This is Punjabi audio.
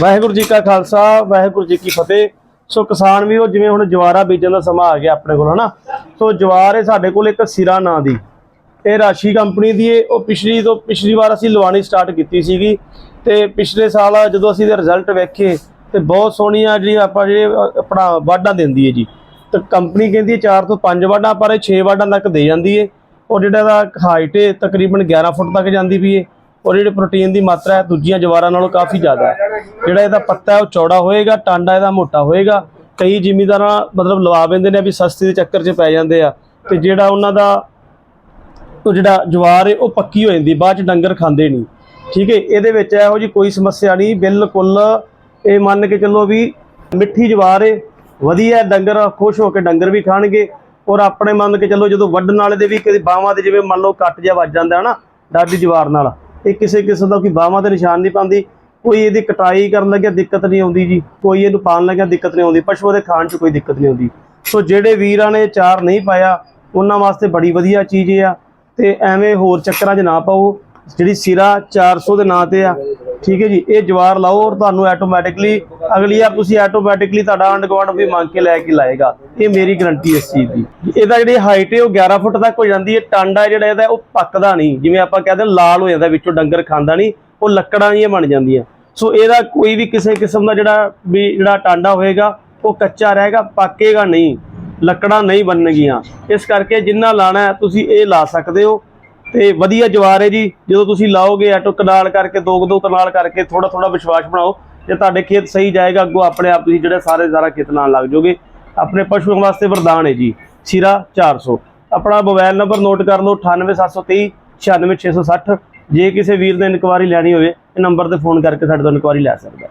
ਵਾਹਿਗੁਰੂ ਜੀ ਕਾ ਖਾਲਸਾ, ਵਾਹਿਗੁਰੂ ਜੀ ਕੀ ਫਤਿਹ। ਸੋ ਕਿਸਾਨ ਵੀ ਉਹ ਜਿਵੇਂ ਹੁਣ ਜਵਾਰਾ ਬੀਜਣ ਦਾ ਸਮਾਂ ਆ ਗਿਆ ਆਪਣੇ ਕੋਲ, ਹਨਾ? ਸੋ ਜਵਾਰ ਹੈ ਸਾਡੇ ਕੋਲ ਇੱਕ ਸਿਰਾ ਨਾਂ ਦੀ। ਇਹ ਰਾਸ਼ੀ ਕੰਪਨੀ ਦੀ ਹੈ ਉਹ ਪਿਛਲੀ ਤੋਂ ਪਿਛਲੀ ਵਾਰ ਅਸੀਂ ਲਵਾਣੀ ਸਟਾਰਟ ਕੀਤੀ ਸੀਗੀ। ਤੇ ਪਿਛਲੇ ਸਾਲ ਜਦੋਂ ਅਸੀਂ ਇਹਦੇ ਰਿਜ਼ਲਟ ਵੇਖੇ, ਤੇ ਬਹੁਤ ਸੋਹਣੀਆਂ ਜਿਹੜੀ ਆਪਾਂ ਜਿਹੜੇ ਆਪਣਾ ਵਾਢਾਂ ਦਿੰਦੀ ਹੈ ਜੀ। ਤੇ ਕੰਪਨੀ ਕਹਿੰਦੀ ਹੈ 4 ਤੋਂ 5 ਵਾਢਾਂ, ਪਰ ਇਹ 6 ਵਾਢਾਂ ਤੱਕ ਦੇ ਜਾਂਦੀ ਹੈ ਔਰ ਜਿਹੜਾ ਦਾ ਹਾਈਟ ਹੈ ਤਕਰੀਬਨ 11 ਫੁੱਟ ਤੱਕ ਜਾਂਦੀ ਵੀ ਹੈ ਔਰ ਜਿਹੜੇ ਪ੍ਰੋਟੀਨ ਦੀ ਮਾਤਰਾ ਹੈ ਦੂਜੀਆਂ ਜਵਾਰਾਂ ਨਾਲੋਂ ਕਾਫੀ ਜ਼ਿਆਦਾ ਹੈ। ਜਿਹੜਾ ਇਹਦਾ ਪੱਤਾ ਹੈ ਉਹ ਚੌੜਾ ਹੋਏਗਾ, ਟਾਂਡਾ ਇਹਦਾ ਮੋਟਾ ਹੋਏਗਾ। ਕਈ ਜ਼ਿਮੀਦਾਰਾਂ ਮਤਲਬ ਲਵਾ ਪੈਂਦੇ ਨੇ ਵੀ ਸਸਤੀ ਦੇ ਚੱਕਰ 'ਚ ਪੈ ਜਾਂਦੇ ਆ। ਤੇ ਜਿਹੜਾ ਉਹਨਾਂ ਦਾ ਉਹ ਜਿਹੜਾ ਜਵਾਰ ਹੈ ਉਹ ਪੱਕੀ ਹੋ ਜਾਂਦੀ, ਬਾਅਦ ਚ ਡੰਗਰ ਖਾਂਦੇ ਨਹੀਂ। ਠੀਕ ਹੈ ਇਹਦੇ ਵਿੱਚ ਇਹੋ ਜੀ ਕੋਈ ਸਮੱਸਿਆ ਨਹੀਂ, ਬਿਲਕੁਲ ਇਹ ਮੰਨ ਕੇ ਚੱਲੋ ਵੀ ਮਿੱਠੀ ਜਵਾਰ ਹੈ ਵਧੀਆ ਡੰਗਰ, ਖੁਸ਼ ਹੋ ਕੇ ਡੰਗਰ ਵੀ ਖਾਣਗੇ। ਔਰ ਆਪਣੇ ਮੰਨ ਕੇ ਚੱਲੋ ਜਦੋਂ ਵੱਢਣ ਵਾਲੇ ਦੇ ਵੀ ਕਦੇ ਬਾਹਾਂ ਦੇ ਜਿਵੇਂ ਮੰਨ ਲਓ ਕੱਟ ਜਿਹਾ ਵੱਜ ਜਾਂਦਾ ਹੈ ਨਾ ਡਾਡੀ ਜਵਾਰ ਨਾਲ। ਇਹ ਕਿਸੇ ਕਿਸਮ ਦਾ ਕੋਈ ਬਾਹਾਂ ਤੇ ਨਿਸ਼ਾਨ ਨਹੀਂ ਪਾਉਂਦੀ, ਕੋਈ ਇਹਦੀ ਕਟਾਈ ਕਰਨ ਲੱਗਿਆ ਦਿੱਕਤ ਨਹੀਂ ਆਉਂਦੀ ਜੀ, ਕੋਈ ਇਹਨੂੰ ਪਾਣ ਲੱਗਿਆ ਦਿੱਕਤ ਨਹੀਂ ਆਉਂਦੀ ਪਸ਼ੂ ਦੇ ਖਾਣ 'ਚ ਕੋਈ ਦਿੱਕਤ ਨਹੀਂ ਆਉਂਦੀ। ਸੋ ਜਿਹੜੇ ਵੀਰਾਂ ਨੇ ਚਾਰ ਨਹੀਂ ਪਾਇਆ, ਉਹਨਾਂ ਵਾਸਤੇ ਬੜੀ ਵਧੀਆ ਚੀਜ਼ ਇਹ ਆ, ਤੇ ਐਵੇਂ ਹੋਰ ਚੱਕਰਾਂ 'ਚ ਨਾ ਪਾਓ, ਜਿਹੜੀ ਸਿਰਾ 400 ਦੇ ਨਾਂ ਤੇ ਆ ਠੀਕ ਹੈ ਜੀ, ਇਹ ਜਵਾਰ ਲਾਓ ਔਰ ਤੁਹਾਨੂੰ ਆਟੋਮੈਟਿਕਲੀ ਅਗਲੀ ਵਾਰ ਤੁਸੀਂ ਆਟੋਮੈਟਿਕਲੀ ਤੁਹਾਡਾ ਅੰਡ ਗਵਾਂਡ ਵੀ ਮੰਗ ਕੇ ਲੈ ਕੇ ਲਾਏਗਾ। ਇਹ ਮੇਰੀ ਗਰੰਟੀ ਇਸ ਚੀਜ਼ ਦੀ। ਇਹਦਾ ਜਿਹੜੀ ਹਾਈਟ ਹੈ, ਉਹ 11 ਫੁੱਟ ਤੱਕ ਹੋ ਜਾਂਦੀ ਹੈ। ਟਾਂਡਾ ਜਿਹੜਾ ਇਹਦਾ, ਉਹ ਪੱਕਦਾ ਨਹੀਂ। ਜਿਵੇਂ ਆਪਾਂ ਕਹਿੰਦੇ ਲਾਲ ਹੋ ਜਾਂਦਾ, ਵਿੱਚੋਂ ਡੰਗਰ ਖਾਂਦਾ ਨਹੀਂ, ਉਹ ਲੱਕੜਾਂ ਜਿਹੀਆਂ ਬਣ ਜਾਂਦੀਆਂ। ਸੋ ਇਹਦਾ ਕੋਈ ਵੀ ਕਿਸੇ ਕਿਸਮ ਦਾ ਜਿਹੜਾ ਵੀ ਜਿਹੜਾ ਟਾਂਡਾ ਹੋਏਗਾ, ਉਹ ਕੱਚਾ ਰਹੇਗਾ, ਪੱਕੇਗਾ ਨਹੀਂ। ਲੱਕੜਾਂ ਨਹੀਂ ਬਣਨਗੀਆਂ ਇਸ ਕਰਕੇ ਜਿੰਨਾ ਲਾਣਾ ਤੁਸੀਂ ਇਹ ਲਾ ਸਕਦੇ ਹੋ। ਤੇ ਵਧੀਆ ਜਵਾਰ ਹੈ ਜੀ। ਜਦੋਂ ਤੁਸੀਂ ਲਾਓਗੇ ਆਟੋ ਕਨਾਲ ਕਰਕੇ, ਦੋ ਦੋ ਕਨਾਲ ਕਰਕੇ ਥੋੜਾ ਥੋੜਾ ਵਿਸ਼ਵਾਸ ਬਣਾਓ ਜੇ ਤੁਹਾਡੇ ਖੇਤ ਸਹੀ ਜਾਏਗਾ, ਅੱਗੋਂ ਆਪਣੇ ਆਪ ਤੁਸੀਂ ਜਿਹੜੇ ਸਾਰੇ ਸਾਰਾ ਖੇਤ ਨਾਲ ਲੱਗ ਜਾਓਗੇ। ਆਪਣੇ ਪਸ਼ੂਆਂ ਵਾਸਤੇ ਵਰਦਾਨ ਹੈ ਜੀ, ਸਿਰਾ 400 ਆਪਣਾ ਮੋਬਾਈਲ ਨੰਬਰ ਨੋਟ ਕਰ ਲਓ 98723 96660 ਜੇ ਕਿਸੇ ਵੀਰ ਨੇ ਇਨਕੁਆਰੀ ਲੈਣੀ ਹੋਵੇ, ਇਹ ਨੰਬਰ ਤੇ ਫੋਨ ਕਰਕੇ ਸਾਡੇ ਤੋਂ ਇਨਕੁਆਰੀ ਲੈ ਸਕਦਾ।